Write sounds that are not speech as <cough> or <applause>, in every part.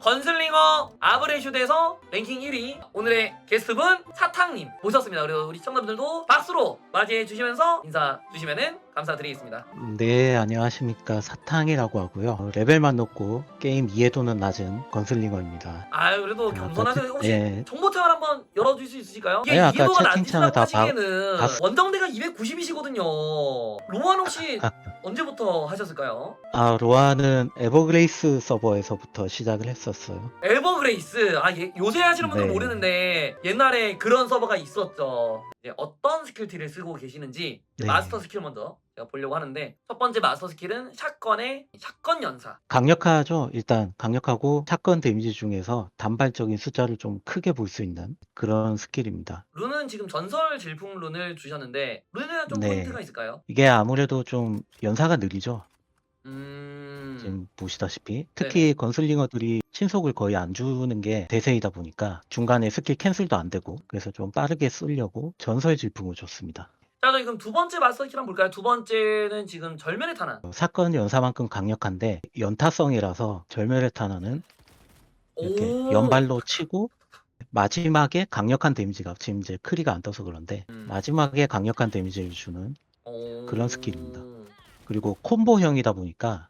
건슬링어 아브레슈드에서 랭킹 1위 오늘의 게스트분 사탕님 모셨습니다. 그리고 우리 시청자분들도 박수로 맞이해 주시면서 인사 주시면은 감사드리겠습니다. 네, 안녕하십니까. 사탕이라고 하고요. 어, 레벨만 높고 게임 이해도는 낮은 건슬링어입니다. 아유 그래도 아, 겸손하세요. 그- 혹시 예. 정보창을 한번 열어줄 수 있으실까요? 이게 네, 아까 이해도가 채팅창을 낮으시다고 다 봐- 하시기에는 봤- 원정대가 290이시거든요. 로만 혹시 <laughs> 아. 언제부터 하셨을까요? 아, 로아는 에버그레이스 서버에서부터 시작을 했었어요. 에버그레이스 아 예, 요새 하시는 분들 은 네. 모르는데 옛날에 그런 서버가 있었죠 이제 어떤 스킬티를 쓰고 계시는지 네. 마스터 스킬 먼저 제가 보려고 하는데 첫 번째 마스터 스킬은 샷건의 샷건 연사 강력하죠. 일단 강력하고 사건 데미지 중에서 단발적인 숫자를 좀 크게 볼 수 있는 그런 스킬입니다. 룬은 지금 전설 질풍 룬을 주셨는데 룬에 대한 좀 네. 포인트가 있을까요? 이게 아무래도 좀 연사가 느리죠. 음... 지금 보시다시피 특히 건슬링어들이 신속을 거의 안 주는 게 대세이다 보니까 중간에 스킬 캔슬도 안 되고 그래서 좀 빠르게 쓰려고 전설 질풍을 줬습니다. 자 그럼 두 번째 마스터 스킬 한번 볼까요? 두 번째는 지금 절면의 탄환 어, 사건 연사만큼 강력한데 연타성이라서 절멸의 탄환은 이렇게 오! 연발로 치고 마지막에 강력한 데미지가 지금 이제 크리가 안 떠서 그런데 음. 마지막에 강력한 데미지를 주는 오... 그런 스킬입니다. 그리고 콤보형이다 보니까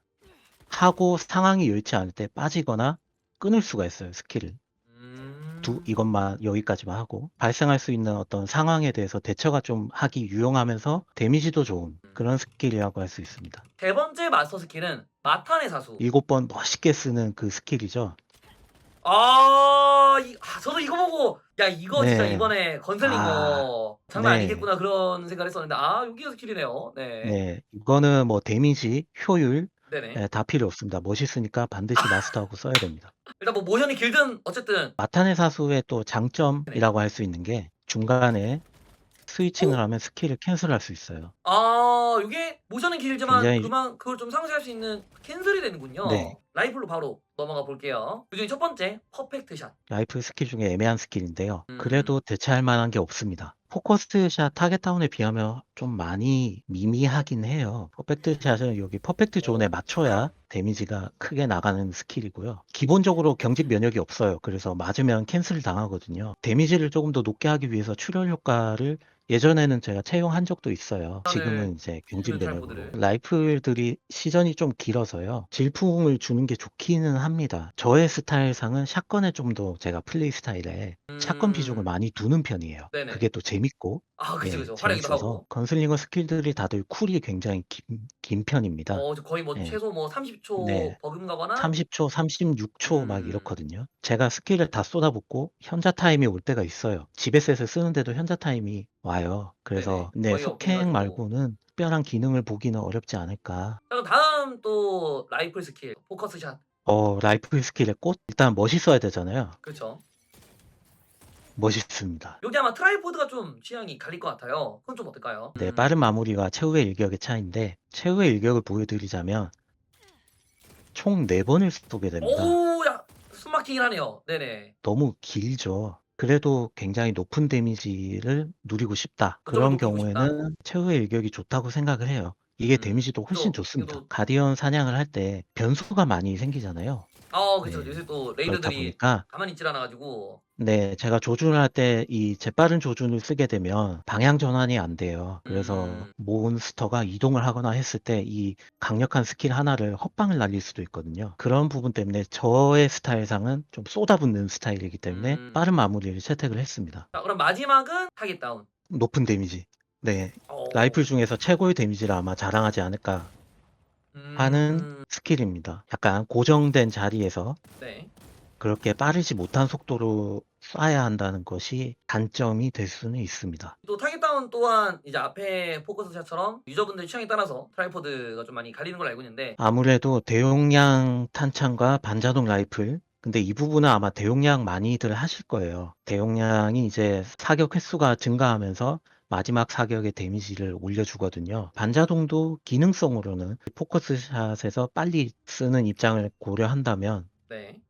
하고 상황이 여의치 않을 때 빠지거나 끊을 수가 있어요 스킬을 음... 두 이것만 여기까지만 하고 발생할 수 있는 어떤 상황에 대해서 대처가 좀 하기 유용하면서 데미지도 좋은 그런 스킬이라고 할 수 있습니다. 세 번째 마스터 스킬은 마탄의 사수 일곱 번 멋있게 쓰는 그 스킬이죠. 아, 이, 아, 저도 이거 보고 야 이거 진짜 네. 이번에 건슬링 거 장난 네. 아니겠구나 그런 생각을 했었는데 아 여기가 스킬이네요. 네, 네, 이거는 뭐 데미지, 효율 네네. 네, 다 필요 없습니다. 멋있으니까 반드시 마스터하고 써야 됩니다. <laughs> 일단 뭐 모션이 길든 어쨌든 마타네 사수의 또 장점이라고 할 수 있는 게 중간에 스위칭을 하면 스킬을 캔슬할 수 있어요. 아 이게 모션은 길지만 굉장히- 그만 그걸 좀 상쇄할 수 있는 캔슬이 되는군요. 네. 라이플로 바로 넘어가 볼게요. 그중에 첫 번째 퍼펙트 샷. 라이프 스킬 중에 애매한 스킬인데요. 음. 그래도 대체할 만한 게 없습니다. 포커스 샷 타겟 다운에 비하면 좀 많이 미미하긴 해요. 퍼펙트 샷은 여기 퍼펙트 존에 맞춰야 데미지가 크게 나가는 스킬이고요. 기본적으로 경직 면역이 없어요. 그래서 맞으면 캔슬 당하거든요. 데미지를 조금 더 높게 하기 위해서 출혈 효과를 예전에는 제가 채용한 적도 있어요. 지금은 이제 경직 잘 면역으로. 모드를. 라이플들이 시전이 좀 길어서요. 질풍을 주는 게 좋기는 합니다. 저의 스타일상은 샷건에 좀 더 제가 플레이 스타일에 샷건 음. 비중을 많이 두는 편이에요. 네네. 그게 또 재밌고 아 그죠 예, 그죠 활약이도 재밌어서 하고. 건슬링어 스킬들이 다들 쿨이 굉장히 긴, 긴 편입니다. 어 거의 뭐 네. 최소 뭐 30초 네. 버금가거나 30 초, 36 초 막 음. 이렇거든요. 제가 스킬을 다 쏟아붓고 현자 타임이 올 때가 있어요. 집에서 쓰는데도 현자 타임이 와요. 그래서 네네. 네, 거의 속행. 말고는 특별한 기능을 보기는 어렵지 않을까. 자, 그럼 다음 또 라이플 스킬 포커스 샷. 어, 라이플 스킬의 꽃? 일단 멋있어야 되잖아요. 그렇죠. 멋있습니다. 여기 아마 트라이포드가 좀 취향이 갈릴 것 같아요. 그건 좀 어떨까요? 네, 음. 빠른 마무리와 최후의 일격의 차이인데 최후의 일격을 보여드리자면 총 4번을 쏘게 됩니다. 오, 야, 숨막히긴 하네요. 네네. 너무 길죠. 그래도 굉장히 높은 데미지를 누리고 싶다. 그런. 경우에는 최후의 일격이 좋다고 생각을 해요. 이게 음, 데미지도 훨씬 그죠. 좋습니다. 이것도- 가디언 사냥을 할 때 변수가 많이 생기잖아요. 아, 그렇죠. 네. 요새 또 그렇다 레이더들이 보니까 가만히 있질 않아가지고. 네, 제가 조준을 할때 이 재빠른 조준을 쓰게 되면 방향 전환이 안 돼요. 그래서 음. 몬스터가 이동을 하거나 했을 때 이 강력한 스킬 하나를 헛방을 날릴 수도 있거든요. 그런 부분 때문에 저의 스타일상은 좀 쏟아붓는 스타일이기 때문에 음. 빠른 마무리를 채택을 했습니다. 자, 그럼 마지막은 타겟 다운. 높은 데미지. 네, 어. 라이플 중에서 최고의 데미지를 아마 자랑하지 않을까 음, 하는 스킬입니다. 약간 고정된 자리에서 네. 그렇게 빠르지 못한 속도로 쏴야 한다는 것이 단점이 될 수는 있습니다. 또 타겟 다운 또한 이제 앞에 포커스 샷처럼 유저분들 취향에 따라서 트라이포드가 좀 많이 갈리는 걸 알고 있는데 아무래도 대용량 탄창과 반자동 라이플 근데 이 부분은 아마 대용량 많이들 하실 거예요. 대용량이 이제 사격 횟수가 증가하면서 마지막 사격의 데미지를 올려주거든요. 반자동도 기능성으로는 포커스샷에서 빨리 쓰는 입장을 고려한다면 네.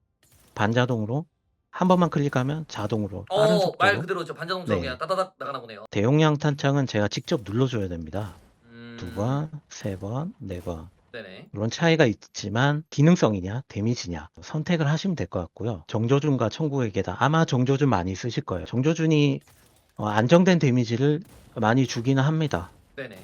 반자동으로 한 번만 클릭하면 자동으로 빠른 어, 말 속도로 그대로 저 반자동처럼 네. 그냥 따다닥 나가나 보네요. 대용량 탄창은 제가 직접 눌러줘야 됩니다. 음. 두 번, 세 번, 네 번. 네네. 물론 차이가 있지만 기능성이냐 데미지냐 선택을 하시면 될 것 같고요. 정조준과 계단 아마 정조준 많이 쓰실 거예요. 정조준이 어, 안정된 데미지를 많이 주기는 합니다. 네네.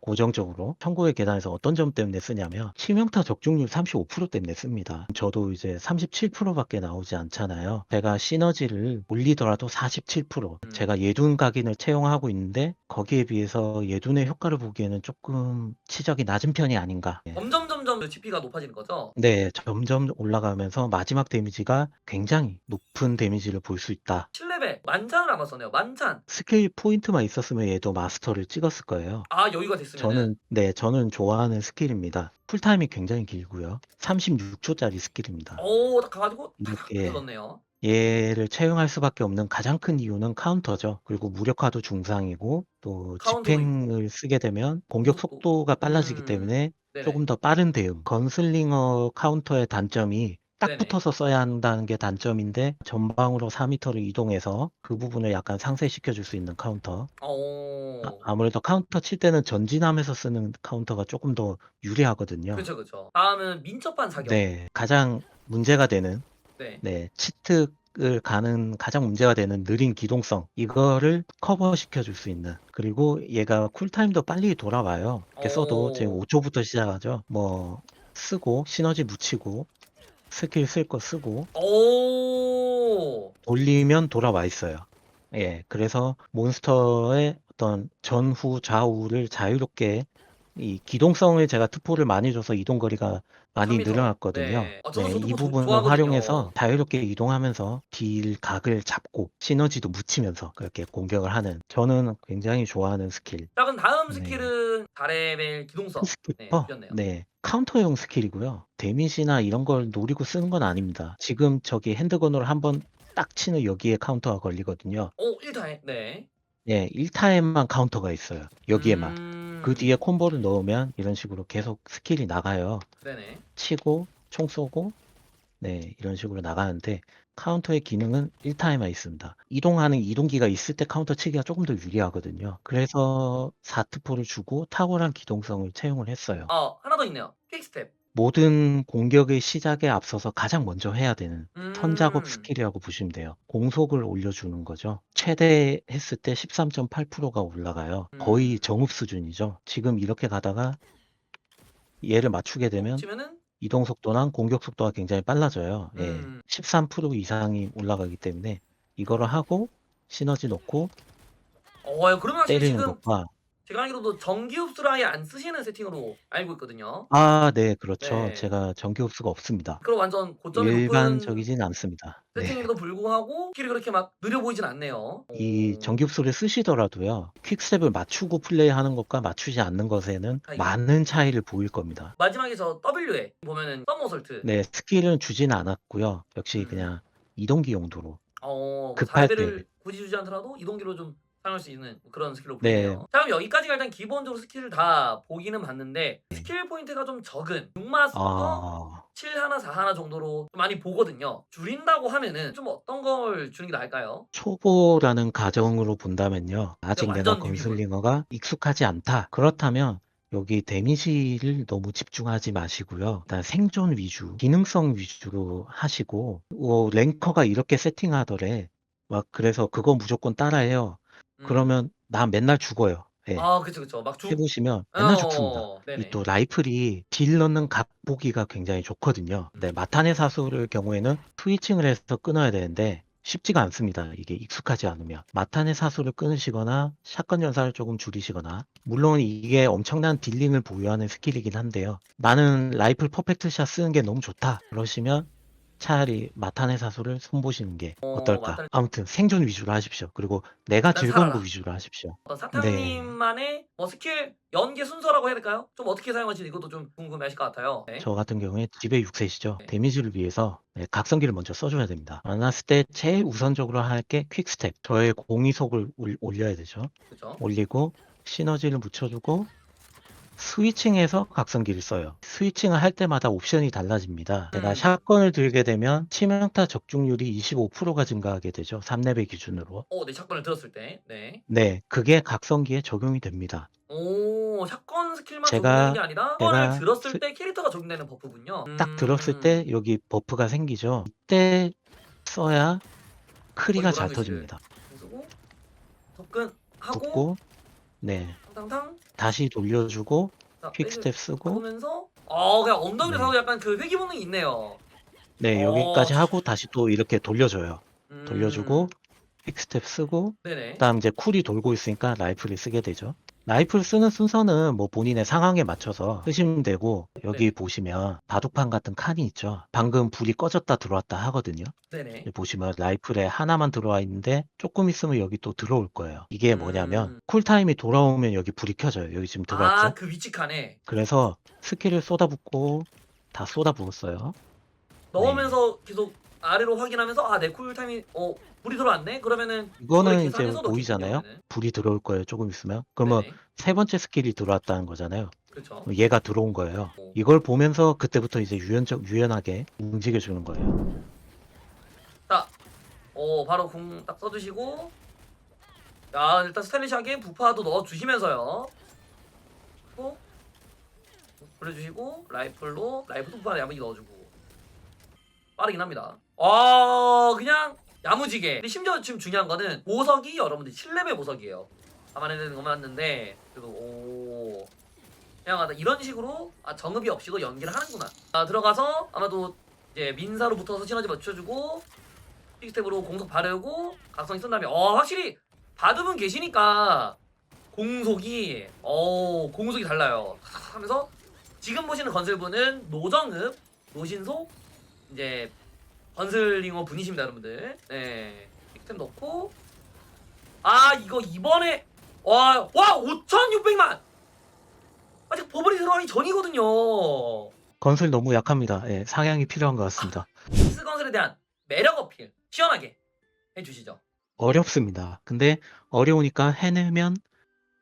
고정적으로 천국의 계단에서 어떤 점 때문에 쓰냐면 치명타 적중률 35% 때문에 씁니다. 저도 이제 37%밖에 나오지 않잖아요. 제가 시너지를 올리더라도 47% 음. 제가 예둔 각인을 채용하고 있는데 거기에 비해서 예둔의 효과를 보기에는 조금 치적이 낮은 편이 아닌가. 예. 점점 점점 그 GP가 높아지는 거죠. 네, 점점 올라가면서 마지막 데미지가 굉장히 높은 데미지를 볼 수 있다. 7레벨 만찬을 안 봤었네요. 만찬. 스킬 포인트만 있었으면 얘도 마스터를 찍었을 거예요. 아 여유가 됐으면 저는 네, 저는 좋아하는 스킬입니다. 쿨타임이 굉장히 길고요. 36초짜리 스킬입니다. 오딱 가가지고 탁 예. 넣었네요. 얘를 채용할 수밖에 없는 가장 큰 이유는 카운터죠. 그리고 무력화도 중상이고 또 카운터도 집행을 쓰게 되면 공격 속도가 빨라지기 음. 때문에 네네. 조금 더 빠른 대응. 건슬링어 카운터의 단점이 딱 네네. 붙어서 써야 한다는 게 단점인데 전방으로 4m를 이동해서 그 부분을 약간 상쇄시켜 줄 수 있는 카운터. 오. 아, 아무래도 카운터 칠 때는 전진하면서 쓰는 카운터가 조금 더 유리하거든요. 그렇죠 그렇죠. 다음은 민첩한 사격. 네, 가장 문제가 되는 네. 네, 치특을 가는 가장 문제가 되는 느린 기동성 이거를 커버시켜 줄 수 있는 그리고 얘가 쿨타임도 빨리 돌아와요. 이렇게 써도 오. 지금 5초부터 시작하죠. 뭐 쓰고 시너지 묻히고 스킬 쓸 거 쓰고 오. 돌리면 돌아와 있어요. 예, 그래서 몬스터의 어떤 전후 좌우를 자유롭게 이 기동성을 제가 특포를 많이 줘서 이동 거리가 많이 3m. 늘어났거든요. 네. 아, 저도 네, 저도 이 그거 부분을 좋아하거든요. 활용해서 자유롭게 이동하면서 딜 각을 잡고 시너지도 묻히면서 그렇게 공격을 하는 저는 굉장히 좋아하는 스킬. 자 그럼 다음 네. 스킬은 4레벨 기동성. 네, 스키퍼. 주셨네요. 네. 카운터용 스킬이고요. 데미지나 이런 걸 노리고 쓰는 건 아닙니다. 지금 저기 핸드건으로 한번 딱 치는 여기에 카운터가 걸리거든요. 오 1타에. 네. 예, 1타임만 카운터가 있어요. 여기에만. 음. 그 뒤에 콤보를 넣으면 이런 식으로 계속 스킬이 나가요. 네네. 치고 총 쏘고 네 이런 식으로 나가는데 카운터의 기능은 1타임만 있습니다. 이동하는 이동기가 있을 때 카운터 치기가 조금 더 유리하거든요. 그래서 4트포를 주고 탁월한 기동성을 채용을 했어요. 아 하나 더 있네요. 퀵스텝. 모든 공격의 시작에 앞서서 가장 먼저 해야 되는 음. 선작업 스킬이라고 보시면 돼요. 공속을 올려주는 거죠. 최대 했을 때 13.8%가 올라가요. 거의 음. 정읍 수준이죠. 지금 이렇게 가다가 얘를 맞추게 되면 치면은 이동 속도랑 공격 속도가 굉장히 빨라져요. 예. 음. 13% 이상이 올라가기 때문에 이거를 하고 시너지 넣고 어 그러면 사실 때리는 지금 것과 제가 알기로도 전기 흡수를 아예 안 쓰시는 세팅으로 알고 있거든요. 아, 네, 그렇죠. 네. 제가 전기 흡수가 없습니다. 그럼 완전 고점이 높은 일반적이진 않습니다. 네. 세팅임에도 불구하고 스킬이 그렇게 막 느려 보이진 않네요. 이 오. 전기 흡수를 쓰시더라도요. 퀵스텝을 맞추고 플레이하는 것과 맞추지 않는 것에는 차이. 많은 차이를 보일 겁니다. 마지막에 저 W에 보면은 썸머솔트. 네, 스킬은 주진 않았고요. 역시 음. 그냥 이동기 용도로. 어, 급할 4레벨을 굳이 주지 않더라도 이동기로 좀 사용할 수 있는 그런 스킬로 네. 보이네요. 자, 그럼 여기까지가 일단 기본적으로 스킬을 다 보기는 봤는데 네. 스킬 포인트가 좀 적은 6마스터 아, 7 하나 4 하나 정도로 좀 많이 보거든요. 줄인다고 하면은 좀 어떤 걸 주는 게 나을까요? 초보라는 가정으로 본다면요. 아직 완전 내가 뉴비군. 건슬링어가 익숙하지 않다. 그렇다면 여기 데미지를 너무 집중하지 마시고요. 일단 생존 위주, 기능성 위주로 하시고 어, 랭커가 이렇게 세팅하더래. 막 그래서 그거 무조건 따라해요. 음. 그러면 나 맨날 죽어요. 예. 아, 그쵸, 그쵸. 막 주... 해보시면 맨날 죽습니다. 어, 네네. 이또 라이플이 딜 넣는 각 보기가 굉장히 좋거든요. 네, 마탄의 사수를 경우에는 스위칭을 해서 끊어야 되는데 쉽지가 않습니다. 이게 익숙하지 않으면. 마탄의 사수를 끊으시거나 샷건 연사를 조금 줄이시거나 물론 이게 엄청난 딜링을 보유하는 스킬이긴 한데요. 나는 라이플 퍼펙트 샷 쓰는 게 너무 좋다. 그러시면 차라리 마탄의 사수를 손보시는 게 어, 어떨까. 마탄의- 아무튼 생존 위주로 하십시오. 그리고 내가 일단 즐거운 살아라. 거 위주로 하십시오. 어떤 네. 사탕님만의 뭐 스킬 연계 순서라고 해야 될까요? 좀 어떻게 사용하시는 이것도 좀 궁금해하실 것 같아요. 네. 저 같은 경우에 집의 6셋이죠. 네. 데미지를 위해서 네, 각성기를 먼저 써줘야 됩니다. 만났을 때 제일 우선적으로 할 게 퀵스텝. 저의 공이속을 올- 올려야 되죠. 그죠? 올리고 시너지를 묻혀주고 스위칭해서 각성기를 써요. 스위칭을 할 때마다 옵션이 달라집니다. 제가 음. 샷건을 들게 되면 치명타 적중률이 25%가 증가하게 되죠. 3레벨 기준으로. 어, 네, 샷건을 들었을 때. 네. 네, 그게 각성기에 적용이 됩니다. 오, 샷건 스킬만 제가- 적용되는 게 아니라 샷건을 제가 들었을 스- 때 캐릭터가 적용되는 버프군요. 딱 음. 들었을 때 여기 버프가 생기죠. 이때 써야 크리가 잘 노란색을. 터집니다. 쓰고 접근하고 붙고 네, 탕탕탕 다시 돌려주고 자, 퀵스텝 쓰고 보면서 어, 그냥 엉덩이를 네. 약간 그 회귀 본능이 있네요. 네, 어, 여기까지 하고 다시 또 이렇게 돌려줘요. 음. 돌려주고 퀵스텝 쓰고 네네. 그다음 이제 쿨이 돌고 있으니까 라이플을 쓰게 되죠. 라이플 쓰는 순서는 뭐 본인의 상황에 맞춰서 쓰시면 되고 여기 네. 보시면 바둑판 같은 칸이 있죠. 방금 불이 꺼졌다 들어왔다 하거든요. 네네. 여기 보시면 라이플에 하나만 들어와 있는데 조금 있으면 여기 또 들어올 거예요. 이게 뭐냐면 음. 쿨타임이 돌아오면 여기 불이 켜져요. 여기 지금 들어왔죠. 아, 그 위치 칸에 그래서 스킬을 쏟아붓고 다 쏟아부었어요. 넣으면서 계속 아래로 확인하면서 아, 내 쿨타임이 어, 불이 들어왔네. 그러면은 이거는 이제 보이잖아요. 불이 들어올 거예요. 조금 있으면. 그러면 네네. 세 번째 스킬이 들어왔다는 거잖아요. 그렇죠. 얘가 들어온 거예요. 오. 이걸 보면서 그때부터 이제 유연적 유연하게 움직여 주는 거예요. 어, 바로 궁 딱 써주시고 야, 일단 스타일리시하게 부파도 넣어 주시면서요. 또 올려주시고 라이플로 라이플 부파 야무지게 넣어주고 빠르긴 합니다. 아, 그냥 야무지게. 근데 심지어 지금 중요한 거는 보석이 여러분들 7레벨 보석이에요. 감안해야 것만 왔는데 그래도 오 그냥 아, 이런 식으로 아, 정읍이 없이도 연기를 하는구나. 아, 들어가서 아마도 이제 민사로 붙어서 시너지 맞춰주고 픽스텝으로 공속 바르고 각성이 쓴 다음에 어 확실히 바둑은 계시니까 공속이 어 공속이 달라요 하면서 지금 보시는 건슬분은 노정읍 노신속 이제 건슬링어 분이십니다 여러분들 네 픽스텝 넣고 아 이거 이번에 와와 5,600만 아직 버블이 들어가기 전이거든요 건슬 너무 약합니다. 예, 상향이 필요한 것 같습니다. 피스 건슬에 대한 매력 어필 시원하게 해주시죠 어렵습니다. 근데 어려우니까 해내면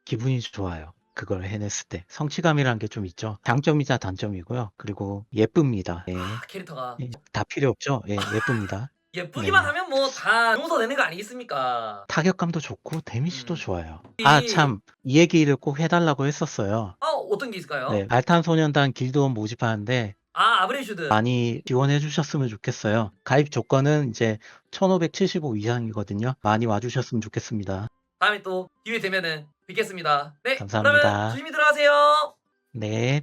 기분이 좋아요. 그걸 해냈을 때 성취감이라는 게 좀 있죠. 장점이자 단점이고요. 그리고 예쁩니다. 예, 아, 캐릭터가 예, 다 필요 없죠. 예, 예쁩니다. 예쁘기만 네. 하면 뭐 다 용서되는 거 아니겠습니까? 타격감도 좋고 데미지도 음. 좋아요. 이- 아참 이 얘기를 꼭 해달라고 했었어요. 아 어떤 게 있을까요? 네, 발탄소년단 길드원 모집하는데 아 아브레슈드 많이 지원해 주셨으면 좋겠어요. 가입 조건은 이제 1575 이상이거든요. 많이 와주셨으면 좋겠습니다. 다음에 또 기회 되면은 뵙겠습니다. 네 감사합니다. 그러면 조심히 들어가세요. 네.